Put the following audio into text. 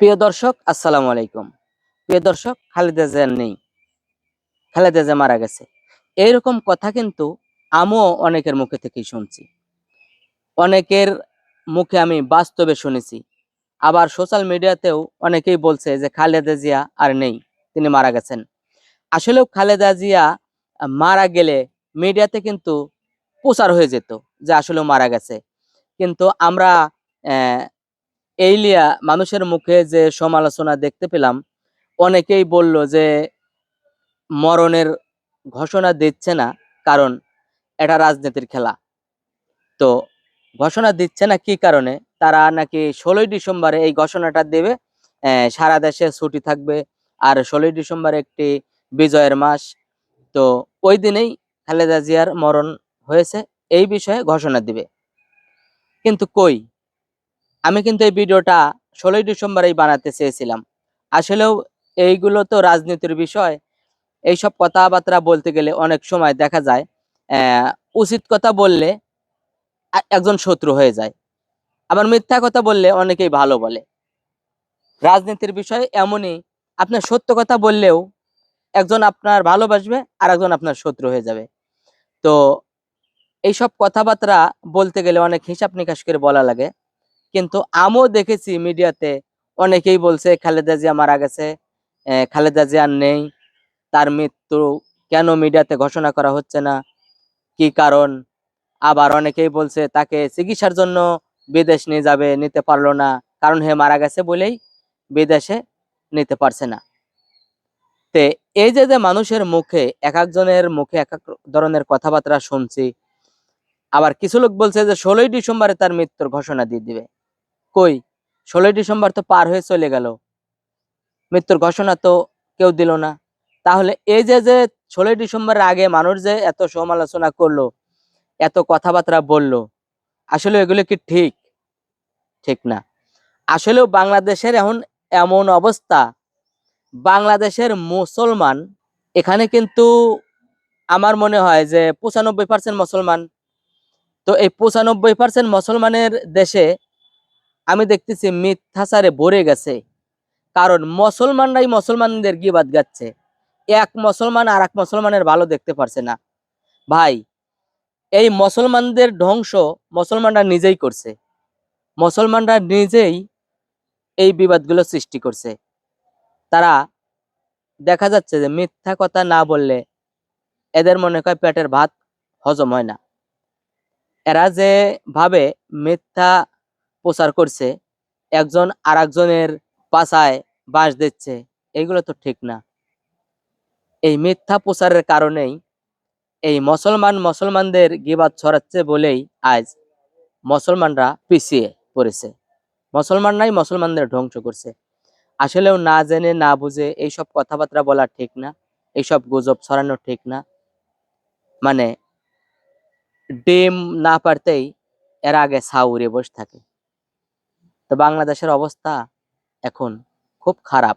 প্রিয় দর্শক, আসসালামু আলাইকুম। প্রিয় দর্শক, খালেদা জিয়া নেই। খালেদা জিয়া মারা গেছে। এইরকম কথা কিন্তু আমিও অনেকের মুখে থেকেই শুনছি। অনেকের মুখে আমি বাস্তবে শুনেছি। আবার সোশ্যাল মিডিয়াতেও অনেকেই বলছে যে খালেদা জিয়া আর নেই, তিনি মারা গেছেন। আসলেও খালেদা জিয়া মারা গেলে মিডিয়াতে কিন্তু প্রচার হয়ে যেত যে আসলেও মারা গেছে। কিন্তু আমরা এই লিয়া মানুষের মুখে যে সমালোচনা দেখতে পেলাম, অনেকেই বলল যে মরণের ঘোষণা দিচ্ছে না, কারণ এটা রাজনীতির খেলা। তো ঘোষণা দিচ্ছে না কি কারণে? তারা নাকি ষোলোই ডিসেম্বরে এই ঘোষণাটা দেবে সারা দেশে ছুটি থাকবে, আর ষোলোই ডিসেম্বর একটি বিজয়ের মাস। তো ওই দিনেই খালেদা জিয়ার মরণ হয়েছে, এই বিষয়ে ঘোষণা দিবে। কিন্তু কই? আমি কিন্তু এই ভিডিওটা ষোলোই ডিসেম্বরেই বানাতে চেয়েছিলাম। আসলেও এইগুলো তো রাজনীতির বিষয়। এইসব কথাবার্তা বলতে গেলে অনেক সময় দেখা যায় উচিত কথা বললে একজন শত্রু হয়ে যায়। আবার মিথ্যা কথা বললে অনেকেই ভালো বলে। রাজনীতির বিষয় এমনই আপনার সত্য কথা বললেও একজন আপনার ভালোবাসবে আর একজন আপনার শত্রু হয়ে যাবে। তো এইসব কথাবার্তা বলতে গেলে অনেক হিসাব নিকাশ করে বলা লাগে। কিন্তু আমিও দেখেছি মিডিয়াতে অনেকেই বলছে, খালেদা জিয়া মারা গেছে খালেদা জিয়া নেই, তার মৃত্যু কেন মিডিয়াতে ঘোষণা করা হচ্ছে না? কি কারণ? আবার অনেকেই বলছে, তাকে চিকিৎসার জন্য বিদেশ নিয়ে যাবে, নিতে পারল না, কারণ হে মারা গেছে বলেই বিদেশে নিতে পারছে না। তে এই যে যে মানুষের মুখে, এক একজনের মুখে এক এক ধরনের কথাবার্তা শুনছি, আবার কিছু লোক বলছে যে, ষোলোই ডিসেম্বরে তার মৃত্যুর ঘোষণা দিয়ে দিবে। কই? ষোলোই ডিসেম্বর তো পার হয়ে চলে গেল। মৃত্যুর ঘোষণা তো কেউ দিল না। তাহলে এই যে যে ষোলোই ডিসেম্বরের আগে মানুষ যে এত সমালোচনা করল, এত কথাবার্তা বলল, আসলে এগুলো কি ঠিক? ঠিক না। আসলেও বাংলাদেশের এখন এমন অবস্থা, বাংলাদেশের মুসলমান, এখানে কিন্তু আমার মনে হয় যে পঁচানব্বই পার্সেন্ট মুসলমান। তো এই পঁচানব্বই পার্সেন্ট মুসলমানের দেশে আমি দেখতেছি মিথ্যাচারে ভরে গেছে। কারণ মুসলমানরাই মুসলমানদের গিবাদ গাচ্ছে। এক মুসলমান আর এক মুসলমানের ভালো দেখতে পারছে না। ভাই, এই মুসলমানদের ধ্বংস মুসলমানরা নিজেই করছে। মুসলমানরা নিজেই এই বিবাদগুলো সৃষ্টি করছে। তারা দেখা যাচ্ছে যে মিথ্যা কথা না বললে এদের মনে হয় পেটের ভাত হজম হয় না। এরা যে ভাবে মিথ্যা প্রচার করছে, একজন আর একজনের পাশায় বাঁশ দিচ্ছে, এগুলো তো ঠিক না। এই মিথ্যা প্রচারের কারণেই এই মুসলমান মুসলমানদের গিবাদ ছড়াচ্ছে বলেই আজ মুসলমানরা পিছিয়ে পড়েছে। মুসলমানরাই মুসলমানদের ধ্বংস করছে। আসলেও না জেনে, না বুঝে এইসব কথাবার্তা বলা ঠিক না, এইসব গুজব ছড়ানো ঠিক না। মানে ডিম না পারতেই এর আগে উড়ে বসে থাকে। তো বাংলাদেশের অবস্থা এখন খুব খারাপ।